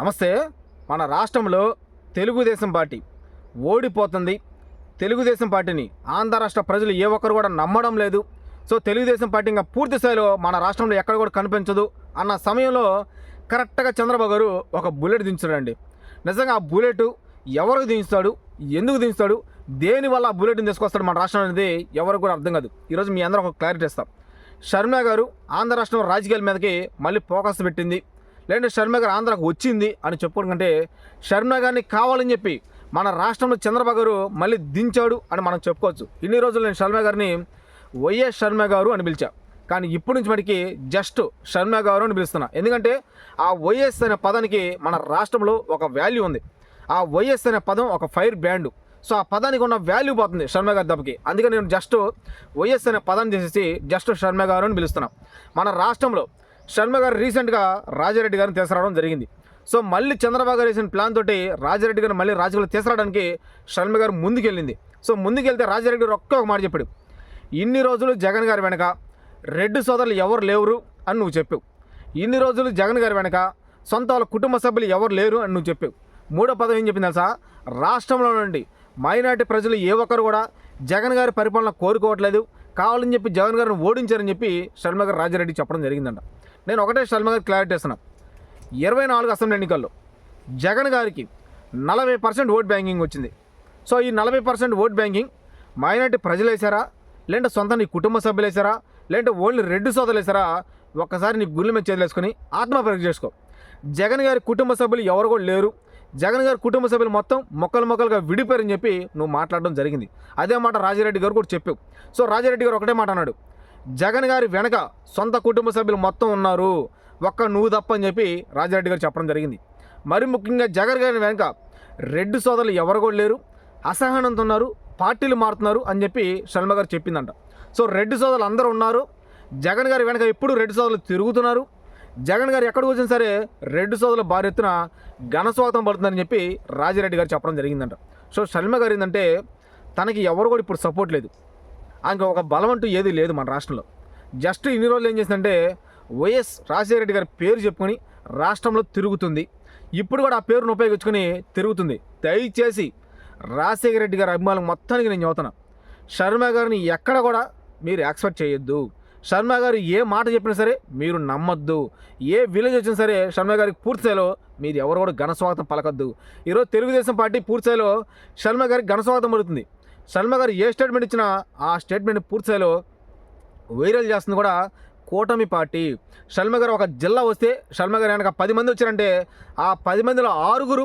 నమస్తే మన రాష్ట్రంలో తెలుగుదేశం పార్టీ ఓడిపోతుంది. తెలుగుదేశం పార్టీని ఆంధ్ర రాష్ట్ర ప్రజలు ఏ ఒక్కరు కూడా నమ్మడం లేదు. సో తెలుగుదేశం పార్టీ ఇంకా పూర్తి స్థాయిలో మన రాష్ట్రంలో ఎక్కడ కూడా కనిపించదు అన్న సమయంలో కరెక్ట్గా చంద్రబాబు గారు ఒక బుల్లెట్ దించాడండి నిజంగా ఆ బుల్లెట్ ఎవరికి దించుతాడు? ఎందుకు దించుతాడు? దేనివల్ల ఆ బుల్లెట్ని తీసుకొస్తాడు మన రాష్ట్రం అనేది ఎవరికి కూడా అర్థం కాదు. ఈరోజు మీ అందరూ ఒక క్లారిటీ ఇస్తాం షర్మిల గారు ఆంధ్ర రాష్ట్రం రాజకీయాల మీదకి మళ్ళీ ఫోకస్ పెట్టింది. లేదంటే షర్మిల గారు ఆంధ్రాకు వచ్చింది అని చెప్పడం షర్మిల గారిని కావాలని చెప్పి మన రాష్ట్రంలో చంద్రబాబు గారు మళ్ళీ దించాడు అని మనం చెప్పుకోవచ్చు. ఇన్ని రోజులు నేను షర్మిల గారిని వైఎస్ శర్మ గారు అని పిలిచా. కానీ ఇప్పటి నుంచి మనకి జస్ట్ శర్మ గారు అని పిలుస్తున్నా. ఎందుకంటే ఆ వైఎస్ అనే పదానికి మన రాష్ట్రంలో ఒక వాల్యూ ఉంది. ఆ వైఎస్ అనే పదం ఒక ఫైర్ బ్యాండ్. సో ఆ పదానికి ఉన్న వాల్యూ పోతుంది శర్మ గారి దెబ్బకి. అందుకని నేను జస్ట్ వైఎస్ అనే పదాన్ని తీసేసి జస్ట్ శర్మ గారు అని పిలుస్తున్నాను మన రాష్ట్రంలో శర్మ గారు రీసెంట్గా రాజారెడ్డి గారిని తీసుకురావడం జరిగింది. సో మళ్ళీ చంద్రబాబు గారు వేసిన ప్లాన్ తోటి రాజారెడ్డి గారిని మళ్ళీ రాజకీయాలు తీసుకురావడానికి శర్మ గారు ముందుకెళ్ళింది. సో ముందుకెళ్తే రాజారెడ్డి గారు ఒక్క ఒక మాట చెప్పాడు. ఇన్ని రోజులు జగన్ గారి వెనక రెడ్డి సోదరులు ఎవరు లేరు అని నువ్వు చెప్పావు. ఇన్ని రోజులు జగన్ గారి వెనక సొంత వాళ్ళ కుటుంబ సభ్యులు ఎవరు లేరు అని నువ్వు చెప్పావు. మూడో పదం ఏం చెప్పింది తెలుసా? రాష్ట్రంలో నుండి మైనార్టీ ప్రజలు ఏ ఒక్కరు కూడా జగన్ గారి పరిపాలన కోరుకోవట్లేదు. కావాలని చెప్పి జగన్ గారిని ఓడించారని చెప్పి శర్మ గారు రాజారెడ్డి చెప్పడం జరిగిందంట. నేను ఒకటే శర్మ గారికి క్లారిటీ ఇస్తున్నా ఇరవై నాలుగు అసెంబ్లీ ఎన్నికల్లో జగన్ గారికి నలభై పర్సెంట్ ఓట్ బ్యాంకింగ్ వచ్చింది. సో ఈ నలభై పర్సెంట్ ఓట్ బ్యాంకింగ్ మైనార్టీ ప్రజలు వేసారా లేదంటే సొంత నీ కుటుంబ సభ్యులు వేసారా లేదంటే ఓన్లీ రెడ్డి సోదలు వేసారా ఒక్కసారి నీ గుళ్ళు మీద చేతులేసుకొని ఆత్మపరీక్ష చేసుకో. జగన్ గారి కుటుంబ సభ్యులు ఎవరు కూడా లేరు. జగన్ గారి కుటుంబ సభ్యులు మొత్తం మొక్కలు మొక్కలుగా విడిపోయారని చెప్పి నువ్వు మాట్లాడడం జరిగింది. అదే మాట రాజారెడ్డి గారు కూడా చెప్పావు. సో రాజారెడ్డి గారు ఒకటే మాట అన్నాడు. జగన్ గారి వెనక సొంత కుటుంబ సభ్యులు మొత్తం ఉన్నారు. ఒక్క నువ్వు తప్ప అని చెప్పి రాజారెడ్డి గారు చెప్పడం జరిగింది. మరి ముఖ్యంగా జగన్ గారి వెనక రెడ్డి సోదరులు ఎవరు కూడా లేరు. అసహనంతో ఉన్నారు. పార్టీలు మారుతున్నారు అని చెప్పి శర్మ గారు చెప్పిందంట. సో రెడ్డి సోదరులు అందరూ ఉన్నారు. జగన్ గారి వెనక ఎప్పుడు రెడ్డి సోదరులు తిరుగుతున్నారు. జగన్ గారు ఎక్కడికి వచ్చినా సరే రెడ్డి సోదరుల భారీ ఎత్తున ఘనస్వాగతం పడుతుందని చెప్పి రాజిరెడ్డి గారు చెప్పడం జరిగిందంట. సో శర్మ గారు ఏంటంటే తనకి ఎవరు కూడా ఇప్పుడు సపోర్ట్ లేదు. ఇంకా ఒక బలం అంటూ ఏది లేదు మన రాష్ట్రంలో. జస్ట్ ఇన్ని రోజులు ఏం చేసిందంటే వైఎస్ రాజశేఖర రెడ్డి గారి పేరు చెప్పుకొని రాష్ట్రంలో తిరుగుతుంది. ఇప్పుడు కూడా ఆ పేరును ఉపయోగించుకొని తిరుగుతుంది. దయచేసి రాజశేఖర రెడ్డి గారి అభిమానులు మొత్తానికి నేను చదువుతున్నా శర్మ గారిని ఎక్కడ కూడా మీరు యాక్సెప్ట్ చేయొద్దు. శర్మ గారు ఏ మాట చెప్పినా సరే మీరు నమ్మొద్దు. ఏ విలేజ్ వచ్చినా సరే శర్మ గారికి పూర్తిస్థాయిలో మీరు ఎవరు కూడా ఘనస్వాగతం పలకద్దు. ఈరోజు తెలుగుదేశం పార్టీ పూర్తిస్థాయిలో శర్మ గారికి ఘనస్వాగతం పడుతుంది శర్మ గారు ఏ స్టేట్మెంట్ ఇచ్చినా ఆ స్టేట్మెంట్ పూర్తిస్థాయిలో వైరల్ చేస్తుంది కూడా కూటమి పార్టీ. శర్మ గారు ఒక జిల్లా వస్తే శర్మ గారు వెనక పది మంది వచ్చారంటే ఆ పది మందిలో ఆరుగురు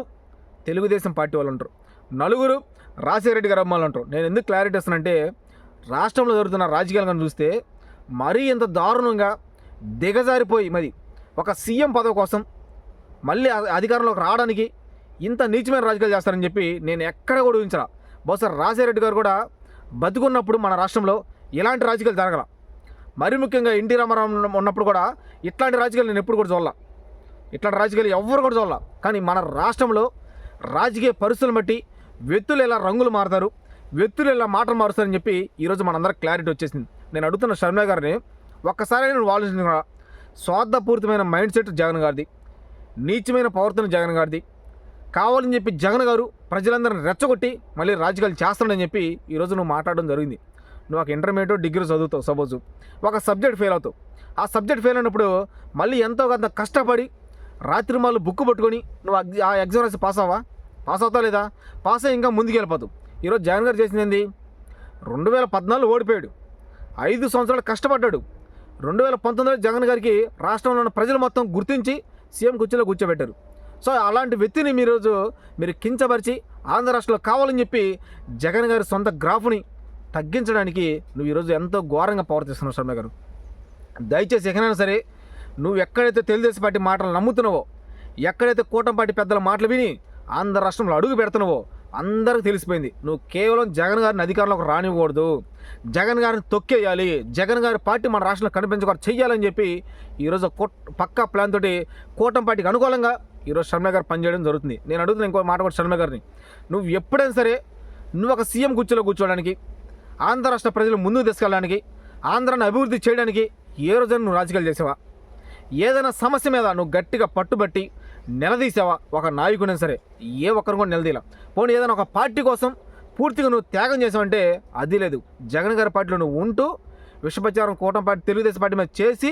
తెలుగుదేశం పార్టీ వాళ్ళు ఉంటారు. నలుగురు రాజశేఖర రెడ్డి గారు అమ్మాలు ఉంటారు. నేను ఎందుకు క్లారిటీ ఇస్తానంటే రాష్ట్రంలో జరుగుతున్న రాజకీయాలు కానీ చూస్తే మరీ ఇంత దారుణంగా దిగజారిపోయి మరి ఒక సీఎం పదవి కోసం మళ్ళీ అధికారంలోకి రావడానికి ఇంత నీచమైన రాజకీయాలు చేస్తారని చెప్పి నేను ఎక్కడ కూడా ఊహించరా బహుశా రాజశేఖర రెడ్డి గారు కూడా బతుకున్నప్పుడు మన రాష్ట్రంలో ఇలాంటి రాజకీయాలు జరగల. మరి ముఖ్యంగా ఎన్టీ రామారావు ఉన్నప్పుడు కూడా ఇట్లాంటి రాజకీయాలు నేను ఎప్పుడు కూడా చూడాల. ఇట్లాంటి రాజకీయాలు ఎవ్వరు కూడా చూడాల. కానీ మన రాష్ట్రంలో రాజకీయ పరిస్థితులను బట్టి వ్యక్తులు ఎలా రంగులు మారుతారు వ్యక్తులు ఎలా మాటలు మారుస్తారని చెప్పి ఈరోజు మనందరూ క్లారిటీ వచ్చేసింది. నేను అడుగుతున్న శర్మ గారిని ఒక్కసారి నేను ఆలోచించిన స్వార్థపూరితమైన మైండ్ సెట్ జగన్ గారిది నీచమైన ప్రవర్తన జగన్ గారిది కావాలని చెప్పి జగన్ గారు ప్రజలందరిని రెచ్చగొట్టి మళ్ళీ రాజకీయాలు చేస్తాడని చెప్పి ఈరోజు నువ్వు మాట్లాడడం జరిగింది. నువ్వు ఒక ఇంటర్మీడియట్ డిగ్రీ చదువుతావు సపోజ్ ఒక సబ్జెక్ట్ ఫెయిల్ అవుతావు. ఆ సబ్జెక్ట్ ఫెయిల్ అయినప్పుడు మళ్ళీ ఎంతో కొంత కష్టపడి రాత్రి మళ్ళీ బుక్ పట్టుకొని నువ్వు ఆ- ఆ ఎగ్జామ్ రాసి పాస్ అవ్వా పాస్ అవుతావు లేదా? పాస్ అయ్యి ఇంకా ముందుకు వెళ్ళిపోతావు ఈరోజు జగన్ గారు చేసింది ఏంది? రెండు వేల పద్నాలుగు ఓడిపోయాడు. ఐదు సంవత్సరాలు కష్టపడ్డాడు. రెండు వేల పంతొమ్మిదిలో జగన్ గారికి రాష్ట్రంలో ఉన్న ప్రజలు మొత్తం గుర్తించి సీఎం కుర్చీలో కూర్చోబెట్టారు. సో అలాంటి వ్యక్తిని మీరు మీరు కించపరిచి ఆంధ్ర రాష్ట్రంలో కావాలని చెప్పి జగన్ గారి సొంత గ్రాఫ్ని తగ్గించడానికి నువ్వు ఈరోజు ఎంతో ఘోరంగా ప్రవర్తిస్తున్నావు శర్మ గారు. దయచేసి ఎక్కడైనా సరే నువ్వు ఎక్కడైతే తెలుగుదేశం పార్టీ మాటలు నమ్ముతున్నావో ఎక్కడైతే కూటమి పార్టీ పెద్దల మాటలు విని ఆంధ్ర రాష్ట్రంలో అడుగు పెడుతున్నావో అందరికి తెలిసిపోయింది. నువ్వు కేవలం జగన్ గారిని అధికారంలోకి రానివ్వకూడదు. జగన్ గారిని తొక్కేయాలి. జగన్ గారి పార్టీ మన రాష్ట్రంలో కనిపించకూడదు చెయ్యాలని చెప్పి ఈరోజు కోట్ పక్కా ప్లాన్ తోటి కూటమి పార్టీకి అనుకూలంగా ఈరోజు శర్మ గారు పనిచేయడం జరుగుతుంది. నేను అడుగుతున్నా ఇంకో మాట కూడా శర్మ గారిని. నువ్వు ఎప్పుడైనా సరే నువ్వు ఒక సీఎం కుర్చీలో కూర్చోవడానికి ఆంధ్ర రాష్ట్ర ప్రజలు ముందుకు తీసుకెళ్ళడానికి ఆంధ్రాను అభివృద్ధి చేయడానికి ఏ రోజైనా నువ్వు రాజకీయాలు చేసావా? ఏదైనా సమస్య మీద నువ్వు గట్టిగా పట్టుబట్టి నిలదీసావా? ఒక నాయకుడైనా సరే ఏ ఒక్కరిని కూడా నిలదీలా పోనీ ఏదైనా ఒక పార్టీ కోసం పూర్తిగా నువ్వు త్యాగం చేసావంటే అది లేదు. జగన్ గారి పార్టీలో నువ్వు ఉంటూ విషప్రచారం కూటమి పార్టీ తెలుగుదేశం పార్టీ మీద చేసి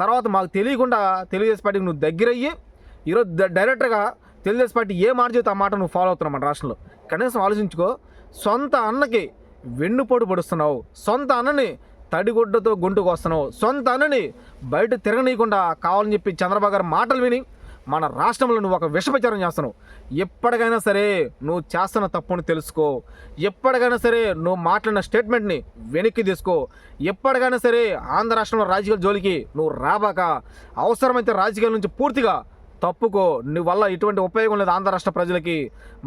తర్వాత మాకు తెలియకుండా తెలుగుదేశం పార్టీకి నువ్వు దగ్గరయ్యి ఈరోజు డైరెక్ట్గా తెలుగుదేశం పార్టీ ఏ మాట చెబితే ఆ మాట నువ్వు ఫాలో అవుతున్నావు మన రాష్ట్రంలో. కనీసం ఆలోచించుకో సొంత అన్నకి వెన్నుపోటు పడుస్తున్నావు సొంత అన్నని తడిగుడ్డతో గుంటుకు వస్తున్నావు సొంత అన్నని బయట తిరగనీయకుండా కావాలని చెప్పి చంద్రబాబు గారు మాటలు విని మన రాష్ట్రంలో నువ్వు ఒక విషపచారం చేస్తున్నావు. ఎప్పటికైనా సరే నువ్వు చేస్తున్న తప్పుని తెలుసుకో. ఎప్పటికైనా సరే నువ్వు మాట్లాడిన స్టేట్మెంట్ని వెనక్కి తీసుకో. ఎప్పటికైనా సరే ఆంధ్ర రాష్ట్రంలో రాజకీయాల జోలికి నువ్వు రాబాక. అవసరమైతే రాజకీయాల నుంచి పూర్తిగా తప్పుకో నీ వల్ల ఎటువంటి ఉపయోగం లేదు ఆంధ్ర రాష్ట్ర ప్రజలకి.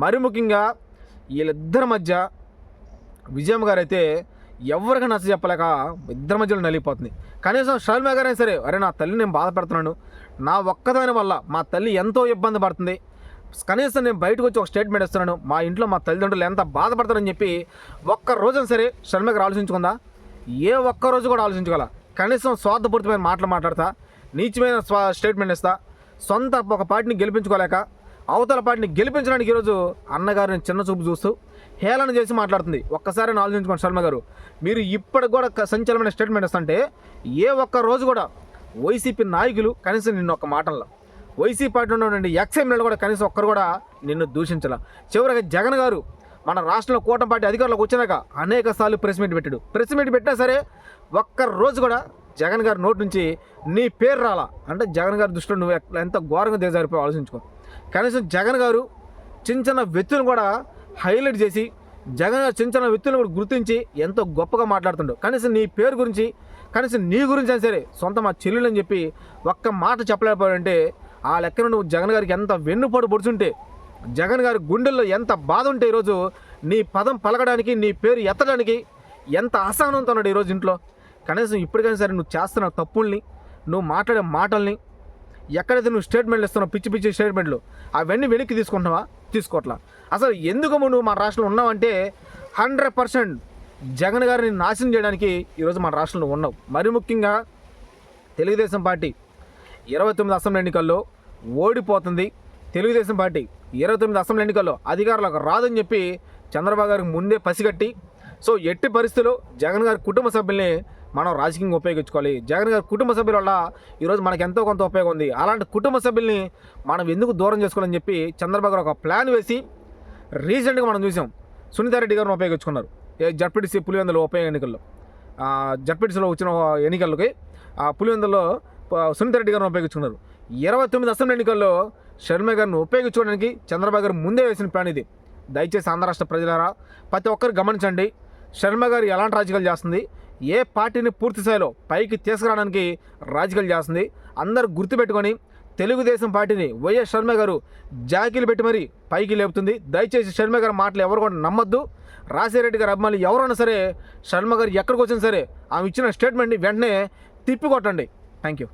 మరి ముఖ్యంగా వీళ్ళిద్దరి మధ్య విజయమ్మ గారు అయితే ఎవరికి నచ్చ చెప్పలేక ఇద్దరి మధ్యలో నలిగిపోతుంది. కనీసం షర్మ గారైనా సరే అరే నా తల్లి నేను బాధపడుతున్నాను. నా ఒక్కదాని వల్ల మా తల్లి ఎంతో ఇబ్బంది పడుతుంది. కనీసం నేను బయటకు వచ్చి ఒక స్టేట్మెంట్ ఇస్తున్నాను. మా ఇంట్లో మా తల్లిదండ్రులు ఎంత బాధపడతారని చెప్పి ఒక్క రోజున సరే షర్మ గారు ఆలోచించుకుందా? ఏ ఒక్క రోజు కూడా ఆలోచించగల. కనీసం స్వార్థపూరితమైన మాటలు మాట్లాడతా. నీచమైన స్వా స్టేట్మెంట్ ఇస్తా. సొంత ఒక పార్టీని గెలిపించుకోలేక అవతల పార్టీని గెలిపించడానికి ఈరోజు అన్నగారిని చిన్న చూపు చూస్తూ హేళన చేసి మాట్లాడుతుంది. ఒక్కసారి ఆలోచించుకోండి శర్మ గారు. మీరు ఇప్పటికి కూడా సంచలనమైన స్టేట్మెంట్ ఇస్తుంటే ఏ ఒక్క రోజు కూడా వైసీపీ నాయకులు కనీసం నిన్ను ఒక మాటల్లో వైసీపీ పార్టీ ఉన్నటువంటి ఎక్స్ ఎమ్మెల్యేలు కూడా కనీసం ఒక్కరు కూడా నిన్ను దూషించాల. చివరిగా జగన్ గారు మన రాష్ట్రంలో కూటమి పార్టీ అధికారులకు వచ్చినాక అనేక సార్లు ప్రెస్ మీట్ పెట్టాడు. ప్రెస్ మీట్ పెట్టినా సరే ఒక్క రోజు కూడా జగన్ గారి నోటి నుంచి నీ పేరు రాలా? అంటే జగన్ గారి దృష్టిలో నువ్వు ఎంత ఘోరంగా దిగజారిపోయి ఆలోచించుకో. కనీసం జగన్ గారు చిన్న చిన్న వ్యక్తులను కూడా హైలైట్ చేసి జగన్ గారు చిన్న చిన్న వ్యక్తులను కూడా గుర్తించి ఎంతో గొప్పగా మాట్లాడుతుండు. కనీసం నీ పేరు గురించి కనీసం నీ గురించి అయినా సరే సొంత మా చెల్లెలు అని చెప్పి ఒక్క మాట చెప్పలేకపోయాడంటే ఆ లెక్కన నువ్వు జగన్ గారికి ఎంత వెన్నుపోటు పొడుచుంటే జగన్ గారి గుండెల్లో ఎంత బాధ ఉంటే ఈరోజు నీ పదం పలకడానికి నీ పేరు ఎత్తడానికి ఎంత అసహనంతో ఉన్నాడు ఈరోజు ఇంట్లో? కనీసం ఇప్పటికైనా సరే నువ్వు చేస్తున్న తప్పుల్ని నువ్వు మాట్లాడే మాటల్ని ఎక్కడైతే నువ్వు స్టేట్మెంట్లు ఇస్తున్నావు పిచ్చి పిచ్చి స్టేట్మెంట్లు అవన్నీ వెనక్కి తీసుకుంటున్నావా? తీసుకోవట్లా. అసలు ఎందుకు నువ్వు మన రాష్ట్రంలో ఉన్నావంటే హండ్రెడ్ పర్సెంట్ జగన్ గారిని నాశనం చేయడానికి ఈరోజు మన రాష్ట్రంలో ఉన్నావు. మరి ముఖ్యంగా తెలుగుదేశం పార్టీ ఇరవై తొమ్మిది అసెంబ్లీ ఎన్నికల్లో ఓడిపోతుంది. తెలుగుదేశం పార్టీ ఇరవై తొమ్మిది అసెంబ్లీ ఎన్నికల్లో అధికారులకు రాదని చెప్పి చంద్రబాబు గారికి ముందే పసిగట్టి సో ఎట్టి పరిస్థితుల్లో జగన్ గారి కుటుంబ సభ్యుల్ని మనం రాజకీయంగా ఉపయోగించుకోవాలి. జగన్ గారి కుటుంబ సభ్యుల వల్ల ఈరోజు మనకు ఎంతో కొంత ఉపయోగం ఉంది. అలాంటి కుటుంబ సభ్యుల్ని మనం ఎందుకు దూరం చేసుకోవాలని చెప్పి చంద్రబాబు గారు ఒక ప్లాన్ వేసి రీసెంట్గా మనం చూసాం. సునీతారెడ్డి గారిని ఉపయోగించుకున్నారు. ఏ జడ్పీటీసీ పులివెందుల ఉపయోగ ఎన్నికల్లో. ఆ, జడ్పీటీసీలో వచ్చిన ఎన్నికలకి ఆ పులివెందుల్లో సునీతారెడ్డి గారిని ఉపయోగించుకున్నారు. ఇరవై తొమ్మిది అసెంబ్లీ ఎన్నికల్లో షర్మిల గారిని ఉపయోగించుకోవడానికి చంద్రబాబు గారు ముందే వేసిన ప్లాన్ ఇది. దయచేసి ఆంధ్ర రాష్ట్ర ప్రజలారా ప్రతి ఒక్కరు గమనించండి. శర్మ గారు ఎలాంటి రాజకీయాలు చేస్తుంది? ఏ పార్టీని పూర్తి స్థాయిలో పైకి తీసుకురావడానికి రాజకీయాలు చేస్తుంది. అందరు గుర్తుపెట్టుకొని తెలుగుదేశం పార్టీని వైఎస్ శర్మ గారు జాకీలు పెట్టి మరీ పైకి లేపుతుంది. దయచేసి శర్మ గారి మాటలు ఎవరు కూడా నమ్మొద్దు. రాజశేఖరెడ్డి గారు అభిమానులు ఎవరైనా సరే శర్మ గారు ఎక్కడికి వచ్చినా సరే ఆమె ఇచ్చిన స్టేట్మెంట్ని వెంటనే తిప్పికొట్టండి. Thank you